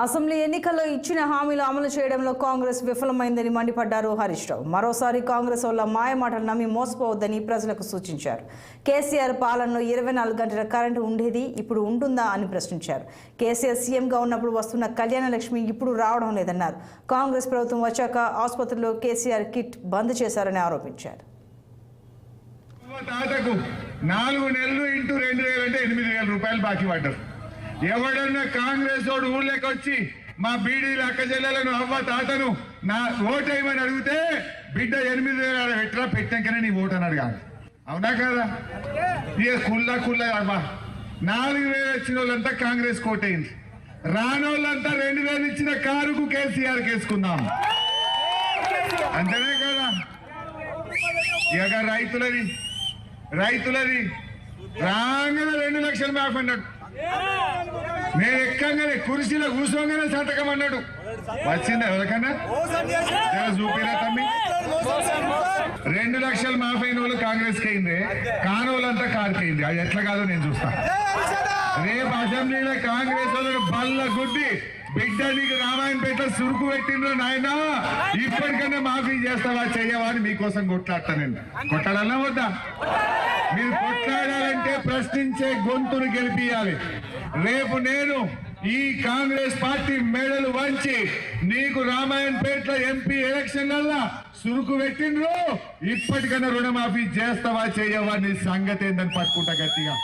Assembly ఎన్నికల్లో ఇచ్చిన హామీలు అమలు చేయడంలో కాంగ్రెస్ విఫలమైందని మండిపడ్డారు హరీష్ రావు. మరోసారి కాంగ్రెస్ వల్ల మాయమాటలు నమ్మి మోసపోవద్దని ప్రజలకు సూచించారు. కేసీఆర్ పాలనలో ఇరవై నాలుగు గంటల కరెంటు ఉండేది ఇప్పుడు ఉంటుందా అని ప్రశ్నించారు. కేసీఆర్ సీఎంగా ఉన్నప్పుడు వస్తున్న కళ్యాణ లక్ష్మి ఇప్పుడు రావడం లేదన్నారు. కాంగ్రెస్ ప్రభుత్వం వచ్చాక ఆసుపత్రిలో కేసీఆర్ కిట్ బంద్ చేశారని ఆరోపించారు. నాలుగు నెలలు ఇంటూ రెండు వేలు అంటే ఎనిమిది వేల రూపాయలు బాకీ పడ్డారు. ఎవడన్నా కాంగ్రెస్ వాడు ఊళ్ళోకి వచ్చి మా బీడీల అక్క చెల్లెలను అవ్వ తాతను నా ఓటేయమని అడిగితే బిడ్డ ఎనిమిది వేల ఎట్లా పెట్టాకనే నీ ఓటు అని అడగాలి. అవునా కదా? ఇక కుల్లా కుల్లా అమ్మా నాలుగు వేలు వచ్చిన వాళ్ళంతా కాంగ్రెస్ కోటైంది రానోళ్ళంతా రెండు వేలు ఇచ్చిన కారుకు కేసీఆర్ కేసుకుందాం. అంతేనే కదా? ఇక రైతులది రైతులని రాగానే రెండు లక్షలు మాఫ్ అన్నాడు. నేను ఎక్కగానే కుర్చీలో కూర్చోగానే సంతకం అన్నాడు. వచ్చిందా ఎవరికన్నా? చూపిరా తమ్మి రెండు లక్షలు మాఫీ వాళ్ళు కాంగ్రెస్కి అయింది కానోళ్ళంతా కారుకి అది ఎట్లా కాదో నేను చూస్తా. రేపు అసెంబ్లీలో కాంగ్రెస్ వాళ్ళని బల్ల గుడ్డి బిడ్డ నీకు రామాయణపేట సురుకు పెట్టిండ్రు నాయన. ఇప్పటికన్నా మాఫీ చేస్తావా చెయ్యవా అని మీకోసం కొట్లాడతా నేను. కొట్టాలన్నా వద్దా? మీరు కొట్లాడాలంటే ప్రశ్నించే గొంతును గెలిపియాలి. రేపు నేను ఈ కాంగ్రెస్ పార్టీ మెడలు వంచి నీకు రామాయణపేట ఎంపీ ఎలక్షన్లల్లా సురుకు పెట్టిండ్రు. ఇప్పటికన్నా రుణమాఫీ చేస్తావా చేయవా నీ సంగతి ఏందని పట్టుకుంటా గట్టిగా.